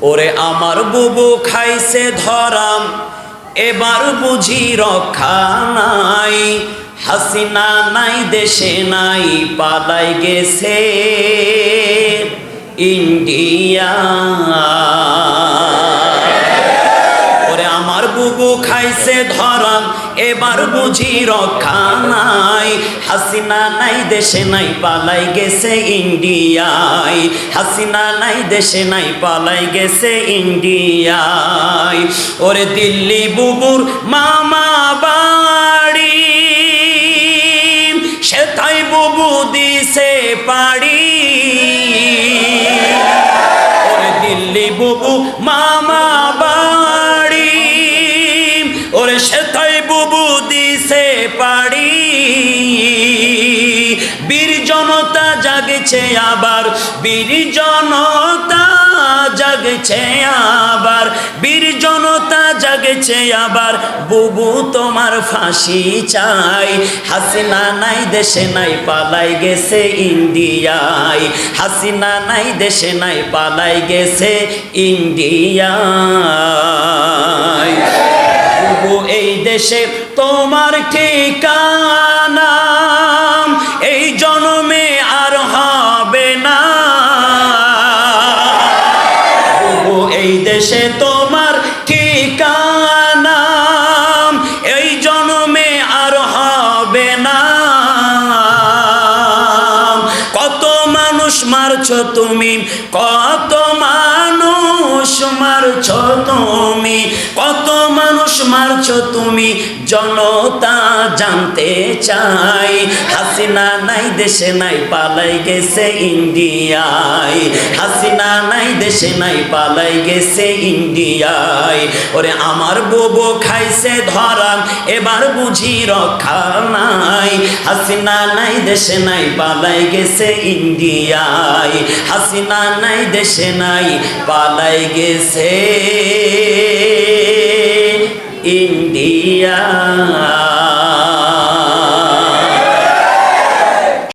ওরে আমার বুবু খাইছে ধরাম, এবার বুঝি রক্ষা নাই। হাসিনা নাই, দেশে নাই, পালাই গেছে ইন্ডিয়া। ওরে আমার বুবু খাইছে ধরাম, এবার বুঝি রক্ষা নাই। হাসিনা নাই, দেশে নাই, পালাই গেছে ইন্ডিয়ায়। হাসিনা নাই, দেশে নাই, পালাই গেছে ইন্ডিয়ায়। ওরে দিল্লি বুবুর মামা বাড়ি সেথাই বুবু দিছে পাড়ি। ওরে দিল্লি বুবু মামা বাড়ি। সেথাই বুবু দিছে পাড়ি? বীর জনতা জাগছে আবার, বীর জনতা জাগছে আবার, বীর জনতা জাগছে আবার, বুবু তোমার ফাঁসি চাই। হাসিনা নাই, দেশে নাই, পালাই গেছে ইন্ডিয়ায়। হাসিনা নাই, দেশে নাই, পালাই গেছে এই দেশে তোমার ঠিকানা, এই জন্মে আর হবে না। বুবু এই দেশে তোমার ঠিকানা, এই জন্মে আর হবে না। কত মানুষ মারছ তুমি, কত মানুষ মারছ তুমি। মানুষ মারছ তুমি জনতা জানতে চাই। হাসিনা নাই, দেশে নাই, পালাই গেছে ইন্ডিয়ায়। হাসিনা নাই, দেশে নাই, পালাই গেছে ইন্ডিয়ায়। ওরে, আমার বুবু খাইছে ধরাম এবার বুঝি রক্ষা নাই। হাসিনা নাই, দেশে নাই, পালাই গেছে ইন্ডিয়ায়। হাসিনা নাই, দেশে নাই, পালাই গেছে ইন্ডিয়া